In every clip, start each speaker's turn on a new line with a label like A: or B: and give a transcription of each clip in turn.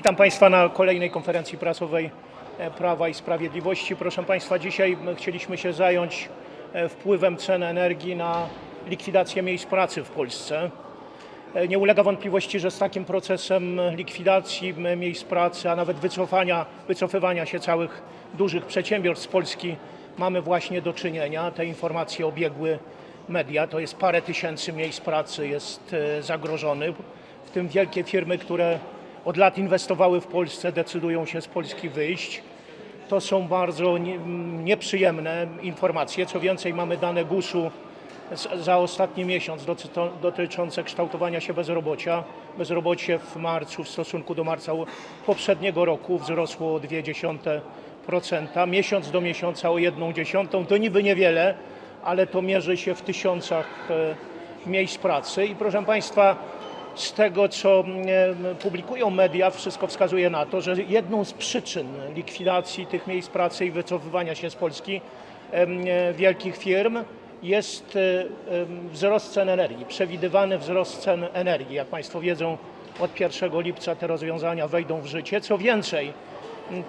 A: Witam Państwa na kolejnej konferencji prasowej e, Prawa i Sprawiedliwości. Proszę Państwa, dzisiaj chcieliśmy się zająć e, wpływem cen energii na likwidację miejsc pracy w Polsce. E, Nie ulega wątpliwości, że z takim procesem likwidacji miejsc pracy, a nawet wycofania, wycofywania się całych dużych przedsiębiorstw z Polski mamy właśnie do czynienia. Te informacje obiegły media. To jest parę tysięcy miejsc pracy jest zagrożonych, w tym wielkie firmy, które od lat inwestowały w Polsce, decydują się z Polski wyjść. To są bardzo nie, nieprzyjemne informacje. Co więcej, mamy dane GUS-u za ostatni miesiąc dotyczące kształtowania się bezrobocia. Bezrobocie w marcu w stosunku do marca poprzedniego roku wzrosło o 0,2%, miesiąc do miesiąca o 1,1%. To niby niewiele, ale to mierzy się w tysiącach e, miejsc pracy. I proszę Państwa, z tego, co e, publikują media, wszystko wskazuje na to, że jedną z przyczyn likwidacji tych miejsc pracy i wycofywania się z Polski e, wielkich firm jest e, wzrost cen energii, przewidywany wzrost cen energii. Jak Państwo wiedzą, od 1 lipca te rozwiązania wejdą w życie. Co więcej,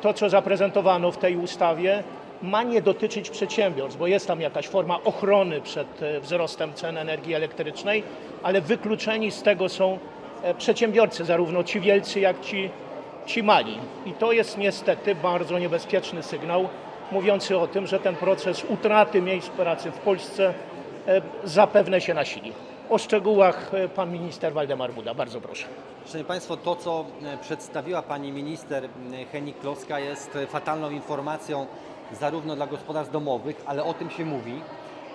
A: to co zaprezentowano w tej ustawie ma nie dotyczyć przedsiębiorstw, bo jest tam jakaś forma ochrony przed e, wzrostem cen energii elektrycznej, ale wykluczeni z tego są e, przedsiębiorcy, zarówno ci wielcy, jak ci, ci mali. I to jest niestety bardzo niebezpieczny sygnał, mówiący o tym, że ten proces utraty miejsc pracy w Polsce e, zapewne się nasili. O szczegółach pan minister Waldemar Buda. Bardzo proszę.
B: Szanowni Państwo, to co przedstawiła Pani Minister Henik Kloska jest fatalną informacją zarówno dla gospodarstw domowych, ale o tym się mówi.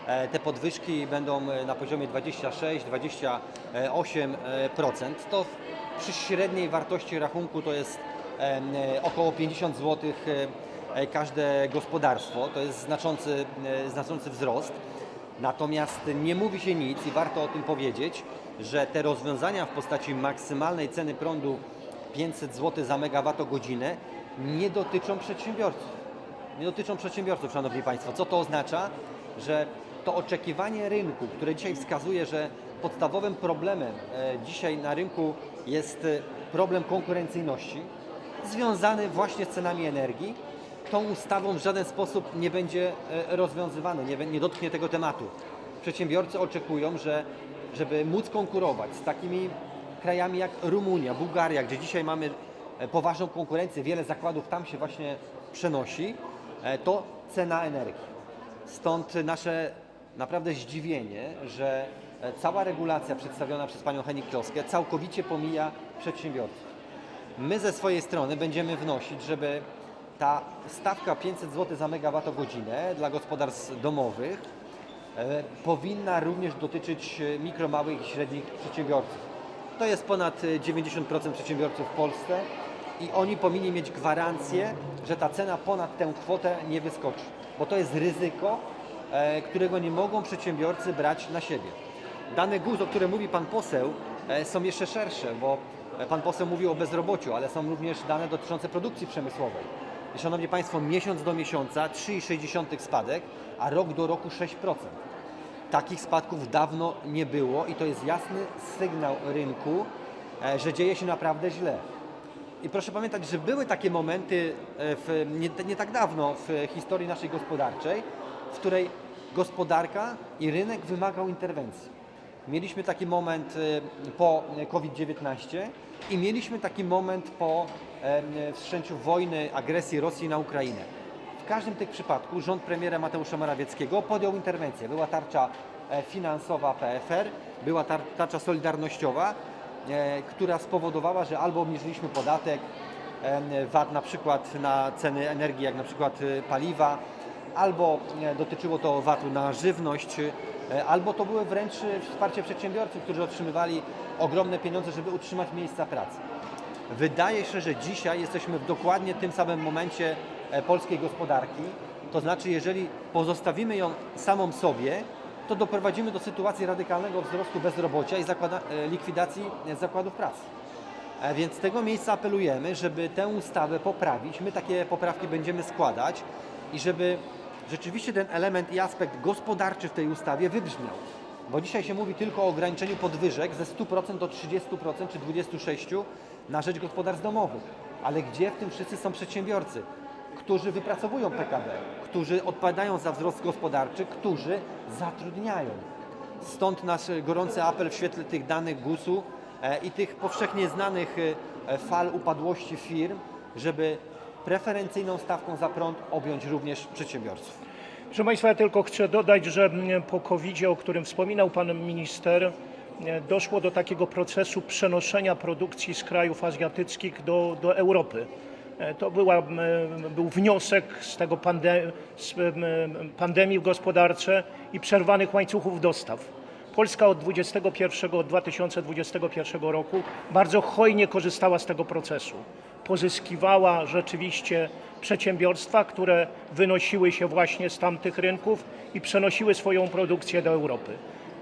B: E, Te podwyżki będą e, na poziomie 26-28%. To w- przy średniej wartości rachunku to jest e, około 50 zł e, każde gospodarstwo. To jest znaczący, e, znaczący wzrost. Natomiast nie mówi się nic i warto o tym powiedzieć, że te rozwiązania w postaci maksymalnej ceny prądu 500 zł za megawattogodzinę nie dotyczą przedsiębiorców. Nie dotyczą przedsiębiorców, Szanowni Państwo. Co to oznacza? Że to oczekiwanie rynku, które dzisiaj wskazuje, że podstawowym problemem e, dzisiaj na rynku jest e, problem konkurencyjności, związany właśnie z cenami energii, tą ustawą w żaden sposób nie będzie e, rozwiązywany, nie, nie dotknie tego tematu. Przedsiębiorcy oczekują, że żeby móc konkurować z takimi krajami jak Rumunia, Bułgaria, gdzie dzisiaj mamy poważną konkurencję, wiele zakładów tam się właśnie przenosi, to cena energii. Stąd nasze naprawdę zdziwienie, że e, cała regulacja przedstawiona przez panią Henik Kloskę całkowicie pomija przedsiębiorców. My ze swojej strony będziemy wnosić, żeby ta stawka 500 zł za megawattogodzinę dla gospodarstw domowych e, powinna również dotyczyć e, mikro, małych i średnich przedsiębiorców. To jest ponad e, 90% przedsiębiorców w Polsce i oni powinni mieć gwarancję, że ta cena ponad tę kwotę nie wyskoczy, bo to jest ryzyko, e, którego nie mogą przedsiębiorcy brać na siebie. Dane GUS, o którym mówi Pan poseł, e, są jeszcze szersze, bo e, Pan poseł mówił o bezrobociu, ale są również dane dotyczące produkcji przemysłowej. I Szanowni Państwo, miesiąc do miesiąca 3,6 spadek, a rok do roku 6%. Takich spadków dawno nie było i to jest jasny sygnał rynku, że dzieje się naprawdę źle. I proszę pamiętać, że były takie momenty e, w, nie, nie tak dawno w historii naszej gospodarczej, w której gospodarka i rynek wymagał interwencji. Mieliśmy taki moment e, po COVID-19 i mieliśmy taki moment po e, wszczęciu wojny, agresji Rosji na Ukrainę. W każdym tych przypadku rząd premiera Mateusza Morawieckiego podjął interwencję. Była tarcza finansowa PFR, była tar- tarcza solidarnościowa, która spowodowała, że albo obniżyliśmy podatek VAT na przykład na ceny energii, jak na przykład e, paliwa, albo e, dotyczyło to VAT-u na żywność, e, albo to były wręcz e, wsparcie przedsiębiorców, którzy otrzymywali ogromne pieniądze, żeby utrzymać miejsca pracy. Wydaje się, że dzisiaj jesteśmy w dokładnie tym samym momencie e, polskiej gospodarki. To znaczy, jeżeli pozostawimy ją samą sobie, to doprowadzimy do sytuacji radykalnego wzrostu bezrobocia i zakłada, e, likwidacji e, zakładów pracy. E, Więc z tego miejsca apelujemy, żeby tę ustawę poprawić. My takie poprawki będziemy składać i żeby rzeczywiście ten element i aspekt gospodarczy w tej ustawie wybrzmiał. Bo dzisiaj się mówi tylko o ograniczeniu podwyżek ze 100% do 30% czy 26% na rzecz gospodarstw domowych. Ale gdzie w tym wszyscy są przedsiębiorcy, którzy wypracowują PKB, którzy odpowiadają za wzrost gospodarczy, którzy zatrudniają? Stąd nasz gorący apel w świetle tych danych GUS-u e, i tych powszechnie znanych e, fal upadłości firm, żeby preferencyjną stawką za prąd objąć również przedsiębiorców.
A: Proszę Państwa, ja tylko chcę dodać, że po covid o którym wspominał Pan Minister, e, doszło do takiego procesu przenoszenia produkcji z krajów azjatyckich do, do Europy. E, To była, był wniosek z tego pande, z pandemii i przerwanych łańcuchów dostaw. Polska od 21, od 2021 roku bardzo hojnie korzystała z tego procesu. Pozyskiwała rzeczywiście przedsiębiorstwa, które wynosiły się właśnie z tamtych rynków i przenosiły swoją produkcję do Europy.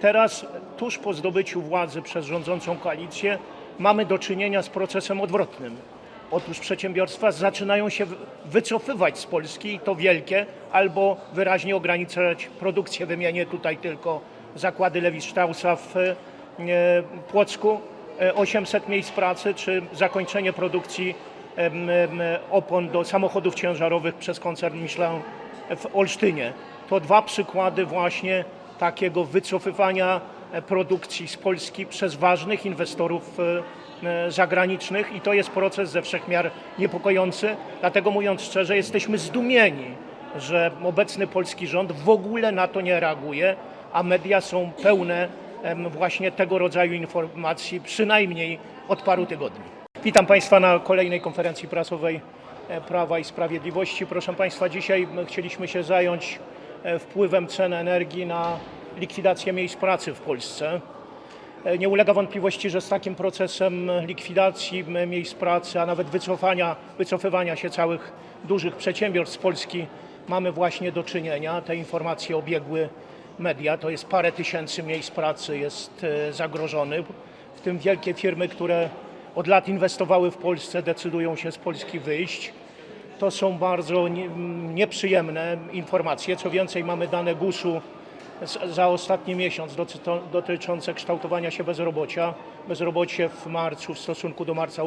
A: Teraz, tuż po zdobyciu władzy przez rządzącą koalicję, mamy do czynienia z procesem odwrotnym. Otóż przedsiębiorstwa zaczynają się wy- wycofywać z Polski, i to wielkie, albo wyraźnie ograniczać produkcję. Wymienię tutaj tylko zakłady Lewi Straussa w e, Płocku, e, 800 miejsc pracy, czy zakończenie produkcji opon do samochodów ciężarowych przez koncern Michelin w Olsztynie. To dwa przykłady właśnie takiego wycofywania e, produkcji z Polski przez ważnych inwestorów e, e, zagranicznych i to jest proces ze wszech miar niepokojący. Dlatego mówiąc szczerze, jesteśmy zdumieni, że obecny polski rząd w ogóle na to nie reaguje, a media są pełne właśnie tego rodzaju informacji, przynajmniej od paru tygodni. Witam Państwa na kolejnej konferencji prasowej e, Prawa i Sprawiedliwości. Proszę Państwa, dzisiaj chcieliśmy się zająć e, wpływem cen energii na likwidację miejsc pracy w Polsce. E, Nie ulega wątpliwości, że z takim procesem likwidacji m, miejsc pracy, a nawet wycofania, wycofywania się całych dużych przedsiębiorstw z Polski mamy właśnie do czynienia. Te informacje obiegły media. To jest parę tysięcy miejsc pracy jest e, zagrożonych, w tym wielkie firmy, które od lat inwestowały w Polsce, decydują się z Polski wyjść. To są bardzo nieprzyjemne informacje. Co więcej, mamy dane GUS-u za ostatni miesiąc dotyczące kształtowania się bezrobocia. Bezrobocie w marcu w stosunku do marca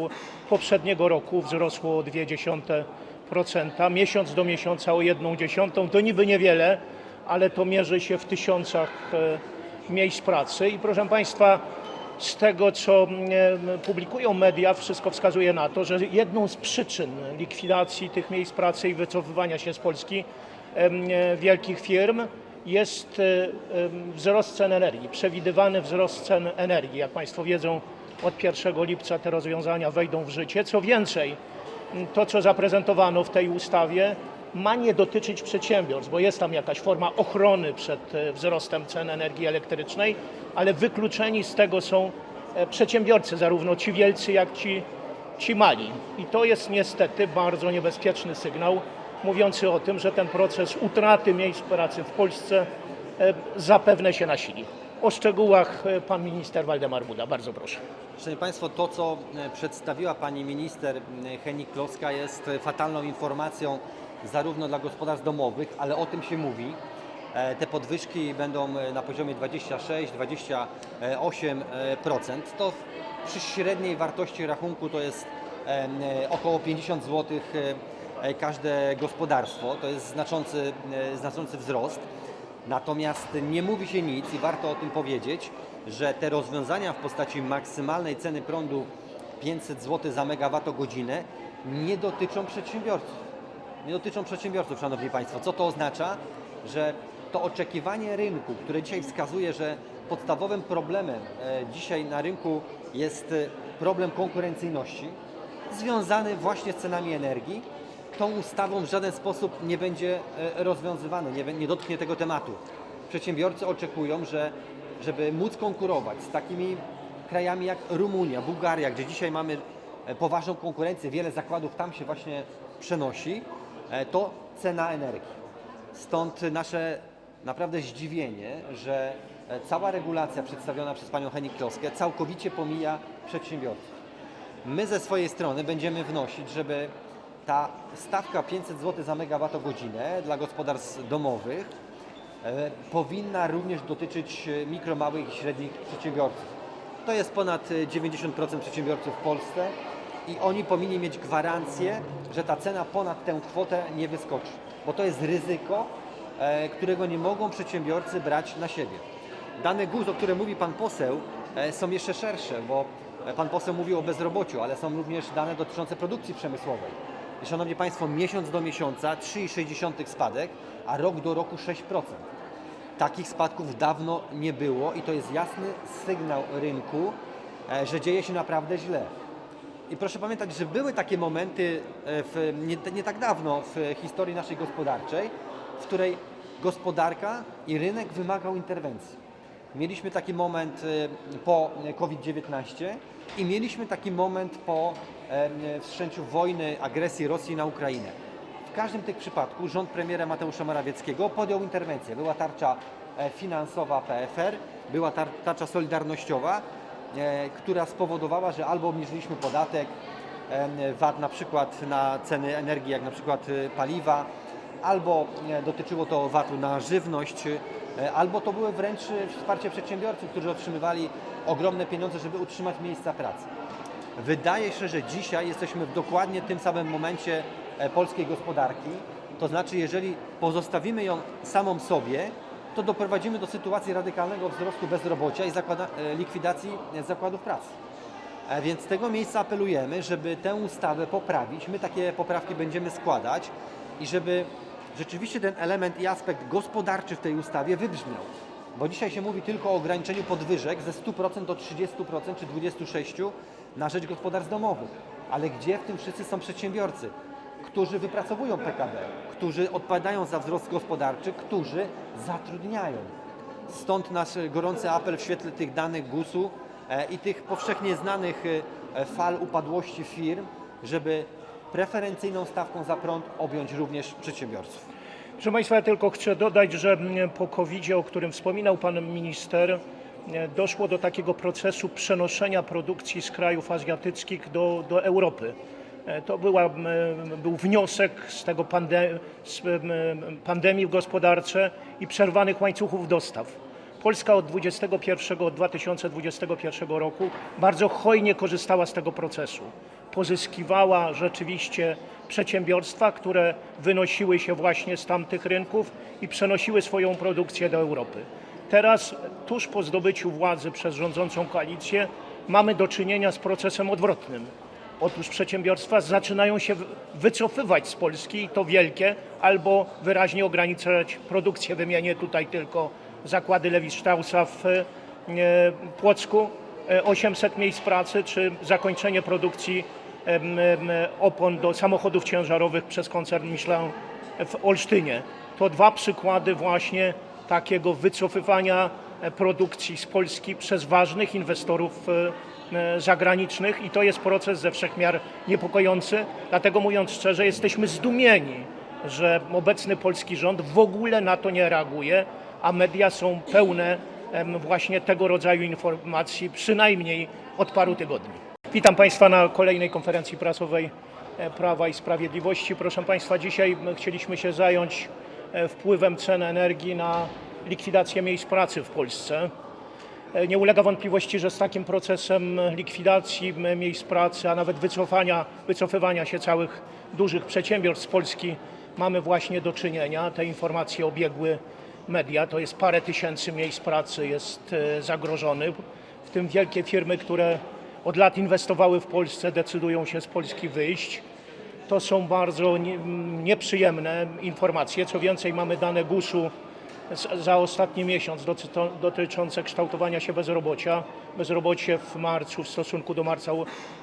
A: poprzedniego roku wzrosło o 0,2%, miesiąc do miesiąca o 1,1%. To niby niewiele, ale to mierzy się w tysiącach e, miejsc pracy. I proszę Państwa, z tego, co mm, publikują media, wszystko wskazuje na to, że jedną z przyczyn likwidacji tych miejsc pracy i wycofywania się z Polski e, wielkich firm jest e, wzrost cen energii, przewidywany wzrost cen energii. Jak Państwo wiedzą, od 1 lipca te rozwiązania wejdą w życie. Co więcej, to co zaprezentowano w tej ustawie ma nie dotyczyć przedsiębiorstw, bo jest tam jakaś forma ochrony przed e, wzrostem cen energii elektrycznej, ale wykluczeni z tego są e, przedsiębiorcy, zarówno ci wielcy, jak ci, ci mali. I to jest niestety bardzo niebezpieczny sygnał, mówiący o tym, że ten proces utraty miejsc pracy w Polsce e, zapewne się nasili. O szczegółach e, pan minister Waldemar Buda. Bardzo proszę.
B: Szanowni Państwo, to co e, przedstawiła Pani Minister e, Henik Kloska jest fatalną informacją zarówno dla gospodarstw domowych, ale o tym się mówi. Te podwyżki będą na poziomie 26-28%. To przy średniej wartości rachunku to jest około 50 zł każde gospodarstwo. To jest znaczący, e, znaczący wzrost. Natomiast nie mówi się nic i warto o tym powiedzieć, że te rozwiązania w postaci maksymalnej ceny prądu 500 zł za megawattogodzinę nie dotyczą przedsiębiorców. Nie dotyczą przedsiębiorców, Szanowni Państwo. Co to oznacza? Że to oczekiwanie rynku, które dzisiaj wskazuje, że podstawowym problemem e, dzisiaj na rynku jest e, problem konkurencyjności, związany właśnie z cenami energii, tą ustawą w żaden sposób nie będzie e, rozwiązywany, nie, nie dotknie tego tematu. Przedsiębiorcy oczekują, że żeby móc konkurować z takimi krajami jak Rumunia, Bułgaria, gdzie dzisiaj mamy e, poważną konkurencję, wiele zakładów tam się właśnie przenosi, e, to cena energii. Stąd nasze naprawdę zdziwienie, że cała regulacja przedstawiona przez panią Henik Kloskę całkowicie pomija przedsiębiorców. My ze swojej strony będziemy wnosić, żeby ta stawka 500 zł za megawattogodzinę dla gospodarstw domowych e, powinna również dotyczyć e, mikro, małych i średnich przedsiębiorców. To jest ponad e, 90% przedsiębiorców w Polsce i oni powinni mieć gwarancję, że ta cena ponad tę kwotę nie wyskoczy, bo to jest ryzyko, e, którego nie mogą przedsiębiorcy brać na siebie. Dane GUS, o którym mówi Pan poseł, e, są jeszcze szersze, bo e, Pan poseł mówił o bezrobociu, ale są również dane dotyczące produkcji przemysłowej. Szanowni Państwo, miesiąc do miesiąca 3,6 spadek, a rok do roku 6%. Takich spadków dawno nie było i to jest jasny sygnał rynku, e, że dzieje się naprawdę źle. I proszę pamiętać, że były takie momenty e, w, nie, nie tak dawno w historii naszej gospodarczej, w której gospodarka i rynek wymagał interwencji. Mieliśmy taki moment e, po COVID-19 i mieliśmy taki moment po wszczęciu wojny, agresji Rosji na Ukrainę. W każdym tych przypadku rząd premiera Mateusza Morawieckiego podjął interwencję. Była tarcza e, finansowa PFR, była tar tarcza solidarnościowa, e, która spowodowała, że albo obniżyliśmy podatek VAT na przykład na ceny energii, jak na przykład y, paliwa, albo e, dotyczyło to VAT-u na żywność, e, albo to były wręcz e, wsparcie przedsiębiorców, którzy otrzymywali ogromne pieniądze, żeby utrzymać miejsca pracy. Wydaje się, że dzisiaj jesteśmy w dokładnie tym samym momencie e, polskiej gospodarki. To znaczy, jeżeli pozostawimy ją samą sobie, to doprowadzimy do sytuacji radykalnego wzrostu bezrobocia i zakłada, e, likwidacji e, zakładów pracy. Więc z tego miejsca apelujemy, żeby tę ustawę poprawić. My takie poprawki będziemy składać i żeby rzeczywiście ten element i aspekt gospodarczy w tej ustawie wybrzmiał. Bo dzisiaj się mówi tylko o ograniczeniu podwyżek ze 100% do 30% czy 26% na rzecz gospodarstw domowych. Ale gdzie w tym wszyscy są przedsiębiorcy, którzy wypracowują PKB, którzy odpowiadają za wzrost gospodarczy, którzy zatrudniają? Stąd nasz gorący apel w świetle tych danych GUS-u e, i tych powszechnie znanych e, fal upadłości firm, żeby preferencyjną stawką za prąd objąć również przedsiębiorców.
A: Proszę Państwa, ja tylko chcę dodać, że mm, po covid o którym wspominał Pan Minister, e, doszło do takiego procesu przenoszenia produkcji z krajów azjatyckich do, do Europy. E, To była, m, był wniosek z tego pande, z pandemii i przerwanych łańcuchów dostaw. Polska od 21, od 2021 roku bardzo hojnie korzystała z tego procesu. Pozyskiwała rzeczywiście przedsiębiorstwa, które wynosiły się właśnie z tamtych rynków i przenosiły swoją produkcję do Europy. Teraz, tuż po zdobyciu władzy przez rządzącą koalicję, mamy do czynienia z procesem odwrotnym. Otóż przedsiębiorstwa zaczynają się wy- wycofywać z Polski, i to wielkie, albo wyraźnie ograniczać produkcję. Wymienię tutaj tylko zakłady Lewi Straussa w e, Płocku, e, 800 miejsc pracy, czy zakończenie produkcji opon do samochodów ciężarowych przez koncern Michelin w Olsztynie. To dwa przykłady właśnie takiego wycofywania e, produkcji z Polski przez ważnych inwestorów e, e, zagranicznych i to jest proces ze wszech miar niepokojący. Dlatego mówiąc szczerze, jesteśmy zdumieni, że obecny polski rząd w ogóle na to nie reaguje, a media są pełne właśnie tego rodzaju informacji, przynajmniej od paru tygodni. Witam Państwa na kolejnej konferencji prasowej e, Prawa i Sprawiedliwości. Proszę Państwa, dzisiaj chcieliśmy się zająć e, wpływem cen energii na likwidację miejsc pracy w Polsce. E, Nie ulega wątpliwości, że z takim procesem likwidacji miejsc pracy, a nawet wycofania, wycofywania się całych dużych przedsiębiorstw z Polski mamy właśnie do czynienia. Te informacje obiegły media. To jest parę tysięcy miejsc pracy jest zagrożonych, w tym wielkie firmy, które od lat inwestowały w Polsce, decydują się z Polski wyjść. To są bardzo nie, nieprzyjemne informacje. Co więcej, mamy dane GUS-u za ostatni miesiąc dotyczące kształtowania się bezrobocia. Bezrobocie w marcu w stosunku do marca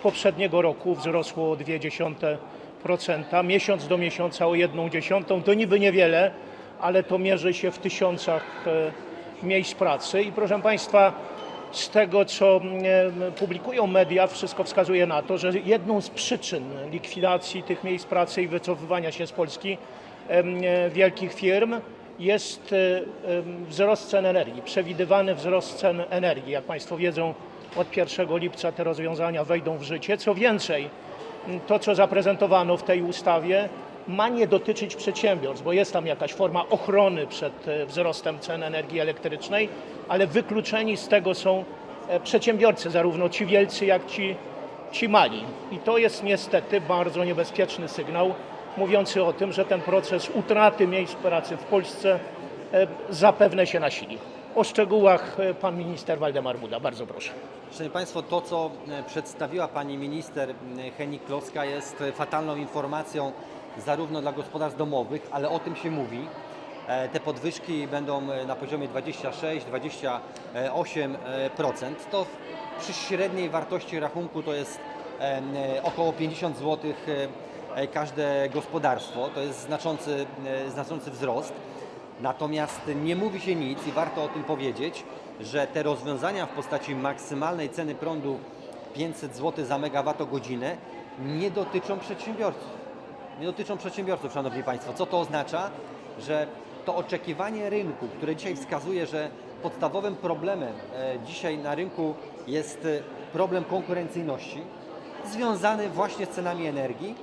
A: poprzedniego roku wzrosło o 0,2%, miesiąc do miesiąca o 1,1%. To niby niewiele, ale to mierzy się w tysiącach e, miejsc pracy. I proszę Państwa, z tego, co e, publikują media, wszystko wskazuje na to, że jedną z przyczyn likwidacji tych miejsc pracy i wycofywania się z Polski e, wielkich firm jest e, wzrost cen energii, przewidywany wzrost cen energii. Jak Państwo wiedzą, od 1 lipca te rozwiązania wejdą w życie. Co więcej, to, co zaprezentowano w tej ustawie, ma nie dotyczyć przedsiębiorstw, bo jest tam jakaś forma ochrony przed e, wzrostem cen energii elektrycznej, ale wykluczeni z tego są e, przedsiębiorcy, zarówno ci wielcy, jak ci, ci mali. I to jest niestety bardzo niebezpieczny sygnał, mówiący o tym, że ten proces utraty miejsc pracy w Polsce e, zapewne się nasili. O szczegółach pan minister Waldemar Buda. Bardzo proszę.
B: Szanowni Państwo, to co przedstawiła Pani Minister m, Henik-Kloska jest fatalną informacją zarówno dla gospodarstw domowych, ale o tym się mówi. E, Te podwyżki będą e, na poziomie 26-28%. To przy średniej wartości rachunku to jest e, około 50 zł każde gospodarstwo. To jest znaczący, znaczący wzrost. Natomiast nie mówi się nic i warto o tym powiedzieć, że te rozwiązania w postaci maksymalnej ceny prądu 500 zł za megawattogodzinę nie dotyczą przedsiębiorców. Nie dotyczą przedsiębiorców, Szanowni Państwo. Co to oznacza? Że to oczekiwanie rynku, które dzisiaj wskazuje, że podstawowym problemem e, dzisiaj na rynku jest e, problem konkurencyjności, związany właśnie z cenami energii,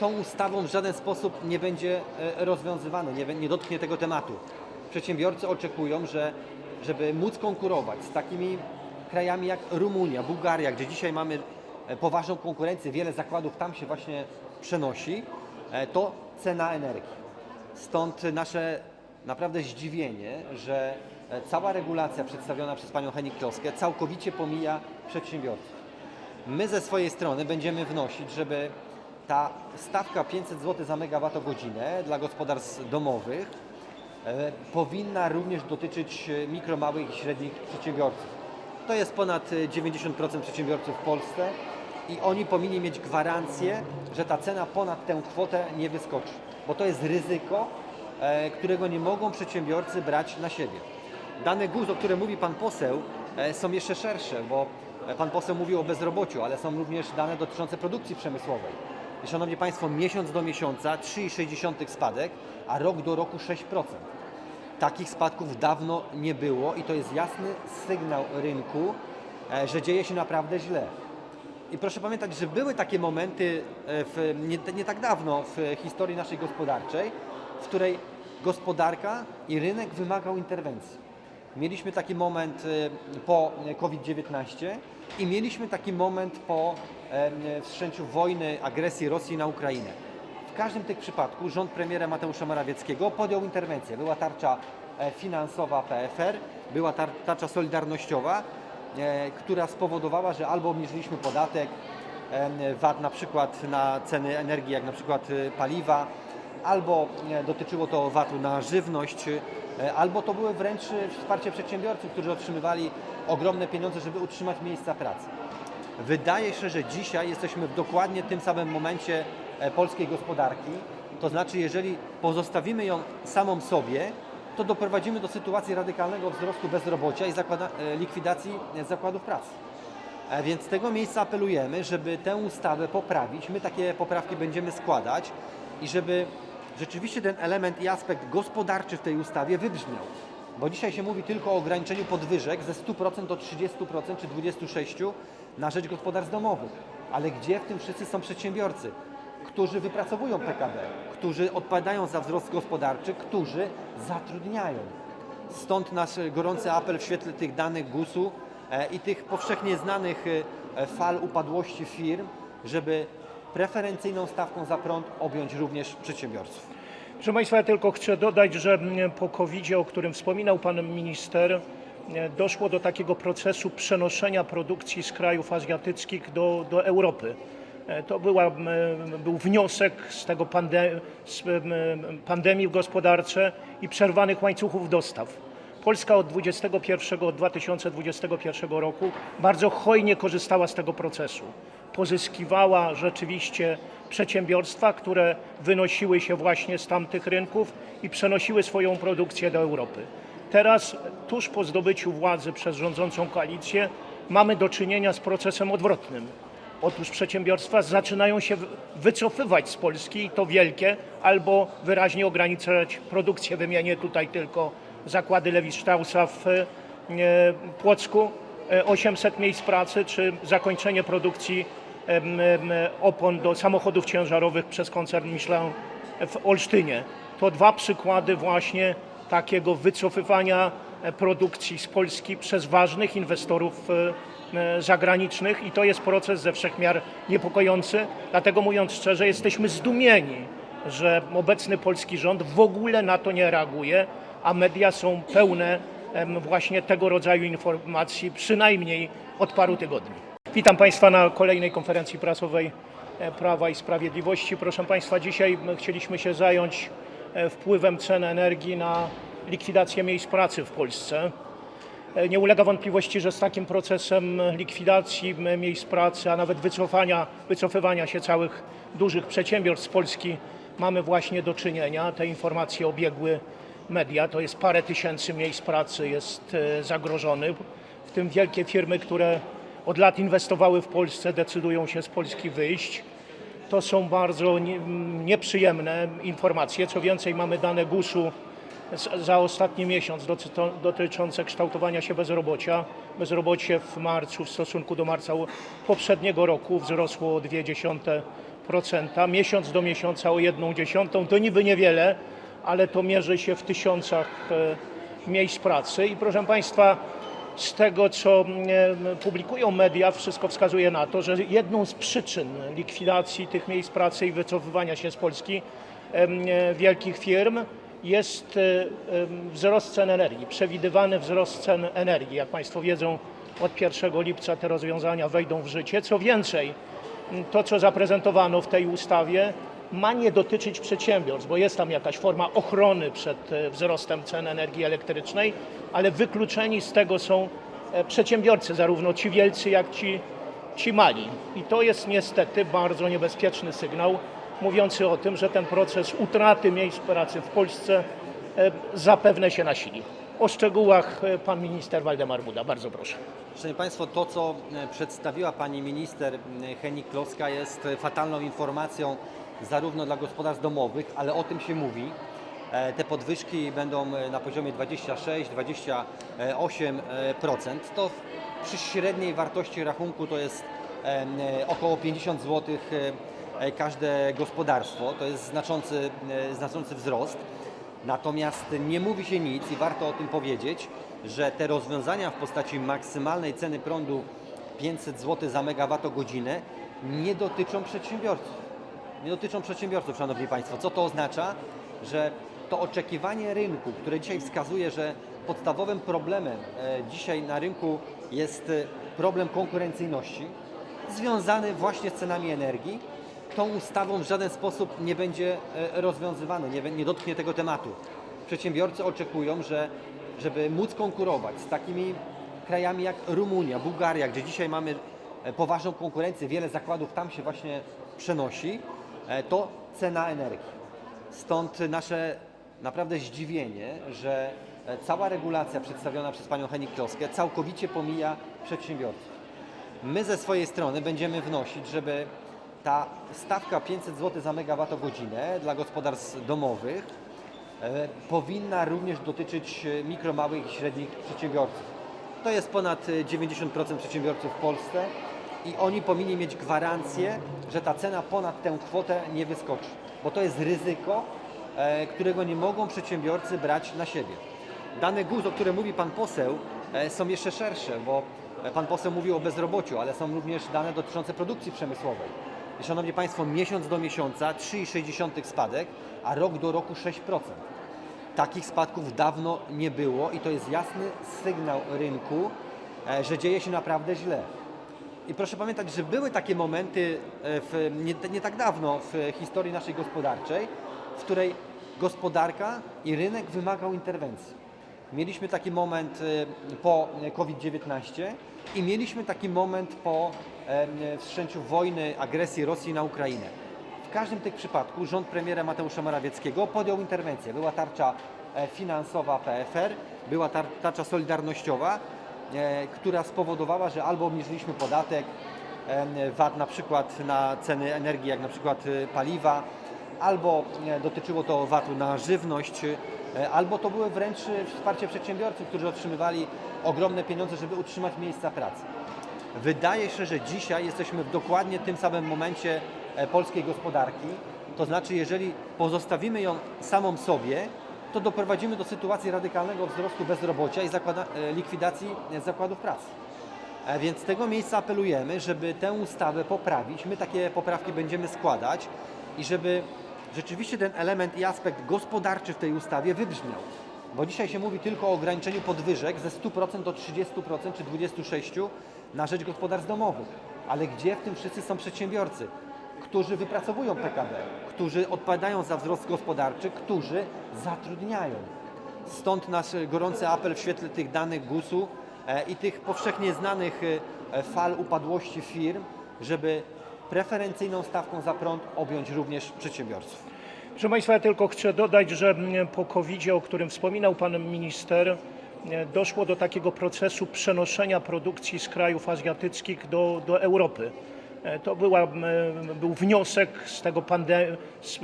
B: tą ustawą w żaden sposób nie będzie e, rozwiązywany, nie, nie dotknie tego tematu. Przedsiębiorcy oczekują, że żeby móc konkurować z takimi krajami jak Rumunia, Bułgaria, gdzie dzisiaj mamy poważną konkurencję, wiele zakładów tam się właśnie przenosi, to cena energii. Stąd nasze naprawdę zdziwienie, że e, cała regulacja przedstawiona przez panią Henik Kloskę całkowicie pomija przedsiębiorców. My ze swojej strony będziemy wnosić, żeby ta stawka 500 zł za megawattogodzinę dla gospodarstw domowych e, powinna również dotyczyć e, mikro, małych i średnich przedsiębiorców. To jest ponad e, 90% przedsiębiorców w Polsce i oni powinni mieć gwarancję, że ta cena ponad tę kwotę nie wyskoczy, bo to jest ryzyko, e, którego nie mogą przedsiębiorcy brać na siebie. Dane GUS, o którym mówi Pan poseł, e, są jeszcze szersze, bo e, Pan poseł mówił o bezrobociu, ale są również dane dotyczące produkcji przemysłowej. I Szanowni Państwo, miesiąc do miesiąca 3,6 spadek, a rok do roku 6%. Takich spadków dawno nie było i to jest jasny sygnał rynku, że dzieje się naprawdę źle. I proszę pamiętać, że były takie momenty e, w, nie, nie tak dawno w historii naszej gospodarczej, w której gospodarka i rynek wymagał interwencji. Mieliśmy taki moment e, po COVID-19 i mieliśmy taki moment po e, wszczęciu wojny, agresji Rosji na Ukrainę. W każdym tych przypadku rząd premiera Mateusza Morawieckiego podjął interwencję. Była tarcza finansowa PFR, była tar- tarcza solidarnościowa, która spowodowała, że albo obniżyliśmy podatek e, VAT na przykład na ceny energii, jak na przykład e, paliwa, albo e, dotyczyło to VAT-u na żywność, e, albo to były wręcz e, wsparcie przedsiębiorców, którzy otrzymywali ogromne pieniądze, żeby utrzymać miejsca pracy. Wydaje się, że dzisiaj jesteśmy w dokładnie tym samym momencie e, polskiej gospodarki. To znaczy, jeżeli pozostawimy ją samą sobie, to doprowadzimy do sytuacji radykalnego wzrostu bezrobocia i zakłada, e, likwidacji e, zakładów pracy. E, Więc z tego miejsca apelujemy, żeby tę ustawę poprawić. My takie poprawki będziemy składać i żeby rzeczywiście ten element i aspekt gospodarczy w tej ustawie wybrzmiał. Bo dzisiaj się mówi tylko o ograniczeniu podwyżek ze 100% do 30% czy 26% na rzecz gospodarstw domowych. Ale gdzie w tym wszyscy są przedsiębiorcy, którzy wypracowują PKB, którzy odpowiadają za wzrost gospodarczy, którzy zatrudniają? Stąd nasz gorący apel w świetle tych danych GUS-u e, i tych powszechnie znanych e, fal upadłości firm, żeby preferencyjną stawką za prąd objąć również przedsiębiorców.
A: Proszę Państwa, ja tylko chcę dodać, że po covid o którym wspominał Pan Minister, e, doszło do takiego procesu przenoszenia produkcji z krajów azjatyckich do, do Europy. E, To była, był wniosek z tego pande, z pandemii i przerwanych łańcuchów dostaw. Polska od 21, od 2021 roku bardzo hojnie korzystała z tego procesu. Pozyskiwała rzeczywiście przedsiębiorstwa, które wynosiły się właśnie z tamtych rynków i przenosiły swoją produkcję do Europy. Teraz, tuż po zdobyciu władzy przez rządzącą koalicję, mamy do czynienia z procesem odwrotnym. Otóż przedsiębiorstwa zaczynają się wy- wycofywać z Polski, i to wielkie, albo wyraźnie ograniczać produkcję. Wymienię tutaj tylko zakłady Lewi Straussa w e, Płocku, e, 800 miejsc pracy, czy zakończenie produkcji opon do samochodów ciężarowych przez koncern Michelin w Olsztynie. To dwa przykłady właśnie takiego wycofywania e, produkcji z Polski przez ważnych inwestorów e, e, zagranicznych i to jest proces ze wszechmiar niepokojący. Dlatego mówiąc szczerze, jesteśmy zdumieni, że obecny polski rząd w ogóle na to nie reaguje, a media są pełne właśnie tego rodzaju informacji, przynajmniej od paru tygodni. Witam Państwa na kolejnej konferencji prasowej e, Prawa i Sprawiedliwości. Proszę Państwa, dzisiaj chcieliśmy się zająć e, wpływem cen energii na likwidację miejsc pracy w Polsce. E, Nie ulega wątpliwości, że z takim procesem likwidacji miejsc pracy, a nawet wycofania, wycofywania się całych dużych przedsiębiorstw z Polski mamy właśnie do czynienia. Te informacje obiegły media. To jest parę tysięcy miejsc pracy jest e, zagrożonych, w tym wielkie firmy, które od lat inwestowały w Polsce, decydują się z Polski wyjść. To są bardzo nieprzyjemne informacje. Co więcej, mamy dane GUS-u za ostatni miesiąc dotyczące kształtowania się bezrobocia. Bezrobocie w marcu w stosunku do marca poprzedniego roku wzrosło o 0,2%, miesiąc do miesiąca o 1,1%. To niby niewiele, ale to mierzy się w tysiącach e, miejsc pracy. I proszę Państwa, z tego, co e, publikują media, wszystko wskazuje na to, że jedną z przyczyn likwidacji tych miejsc pracy i wycofywania się z Polski e, wielkich firm jest e, wzrost cen energii, przewidywany wzrost cen energii. Jak Państwo wiedzą, od 1 lipca te rozwiązania wejdą w życie. Co więcej, to co zaprezentowano w tej ustawie ma nie dotyczyć przedsiębiorstw, bo jest tam jakaś forma ochrony przed e, wzrostem cen energii elektrycznej, ale wykluczeni z tego są e, przedsiębiorcy, zarówno ci wielcy, jak ci, ci mali. I to jest niestety bardzo niebezpieczny sygnał, mówiący o tym, że ten proces utraty miejsc pracy w Polsce e, zapewne się nasili. O szczegółach e, pan minister Waldemar Buda. Bardzo proszę.
B: Szanowni Państwo, to co e, przedstawiła Pani Minister Henik-Kloska jest fatalną informacją zarówno dla gospodarstw domowych, ale o tym się mówi. Te podwyżki będą na poziomie 26-28%. To przy średniej wartości rachunku to jest około 50 zł każde gospodarstwo. To jest znaczący, e, znaczący wzrost. Natomiast nie mówi się nic i warto o tym powiedzieć, że te rozwiązania w postaci maksymalnej ceny prądu 500 zł za megawattogodzinę nie dotyczą przedsiębiorców. Nie dotyczą przedsiębiorców, Szanowni Państwo. Co to oznacza? Że to oczekiwanie rynku, które dzisiaj wskazuje, że podstawowym problemem e, dzisiaj na rynku jest e, problem konkurencyjności, związany właśnie z cenami energii, tą ustawą w żaden sposób nie będzie e, rozwiązywany, nie, nie dotknie tego tematu. Przedsiębiorcy oczekują, że żeby móc konkurować z takimi krajami jak Rumunia, Bułgaria, gdzie dzisiaj mamy e, poważną konkurencję, wiele zakładów tam się właśnie przenosi, e, to cena energii. Stąd nasze naprawdę zdziwienie, że cała regulacja przedstawiona przez panią Henik-Kloskę całkowicie pomija przedsiębiorców. My ze swojej strony będziemy wnosić, żeby ta stawka 500 zł za megawattogodzinę dla gospodarstw domowych e, powinna również dotyczyć e, mikro, małych i średnich przedsiębiorców. To jest ponad e, 90% przedsiębiorców w Polsce i oni powinni mieć gwarancję, że ta cena ponad tę kwotę nie wyskoczy, bo to jest ryzyko, e, którego nie mogą przedsiębiorcy brać na siebie. Dane GUS, o którym mówi Pan poseł, e, są jeszcze szersze, bo e, Pan poseł mówił o bezrobociu, ale są również dane dotyczące produkcji przemysłowej. Szanowni Państwo, miesiąc do miesiąca 3,6 spadek, a rok do roku 6%. Takich spadków dawno nie było i to jest jasny sygnał rynku, e, że dzieje się naprawdę źle. I proszę pamiętać, że były takie momenty e, w, nie, nie tak dawno w historii naszej gospodarczej, w której gospodarka i rynek wymagał interwencji. Mieliśmy taki moment e, po COVID-19 i mieliśmy taki moment po wszczęciu wojny, agresji Rosji na Ukrainę. W każdym tych przypadku rząd premiera Mateusza Morawieckiego podjął interwencję. Była tarcza e, finansowa PFR, była tar- tarcza solidarnościowa, e, która spowodowała, że albo obniżyliśmy podatek VAT na przykład na ceny energii, jak na przykład e, paliwa, albo e, dotyczyło to VAT-u na żywność, albo to były wręcz e, wsparcie przedsiębiorców, którzy otrzymywali ogromne pieniądze, żeby utrzymać miejsca pracy. Wydaje się, że dzisiaj jesteśmy w dokładnie tym samym momencie e, polskiej gospodarki To znaczy, jeżeli pozostawimy ją samą sobie, to doprowadzimy do sytuacji radykalnego wzrostu bezrobocia i zakłada, e, likwidacji e, zakładów pracy. E, Więc z tego miejsca apelujemy, żeby tę ustawę poprawić. My takie poprawki będziemy składać i żeby rzeczywiście ten element i aspekt gospodarczy w tej ustawie wybrzmiał. Bo dzisiaj się mówi tylko o ograniczeniu podwyżek ze 100% do 30% czy 26% na rzecz gospodarstw domowych. Ale gdzie w tym wszyscy są przedsiębiorcy, którzy wypracowują PKB, którzy odpowiadają za wzrost gospodarczy, którzy zatrudniają? Stąd nasz gorący apel w świetle tych danych GUS-u e, i tych powszechnie znanych e, fal upadłości firm, żeby preferencyjną stawką za prąd objąć również przedsiębiorców.
A: Proszę Państwa, ja tylko chcę dodać, że po covid o którym wspominał Pan Minister, doszło do takiego procesu przenoszenia produkcji z krajów azjatyckich do, do Europy. To była, był wniosek z tego pande, z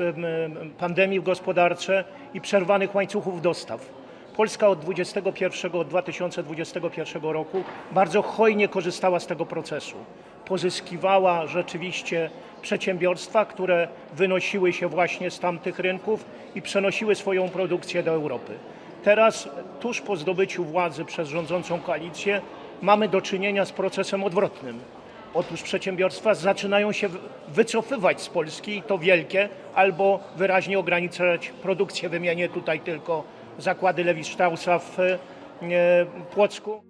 A: pandemii gospodarczej i przerwanych łańcuchów dostaw. Polska od 21, od 2021 roku bardzo hojnie korzystała z tego procesu. Pozyskiwała rzeczywiście przedsiębiorstwa, które wynosiły się właśnie z tamtych rynków i przenosiły swoją produkcję do Europy. Teraz, tuż po zdobyciu władzy przez rządzącą koalicję, mamy do czynienia z procesem odwrotnym. Otóż przedsiębiorstwa zaczynają się wy- wycofywać z Polski, i to wielkie, albo wyraźnie ograniczać produkcję. Wymienię tutaj tylko zakłady Lewi Straussa w e, Płocku.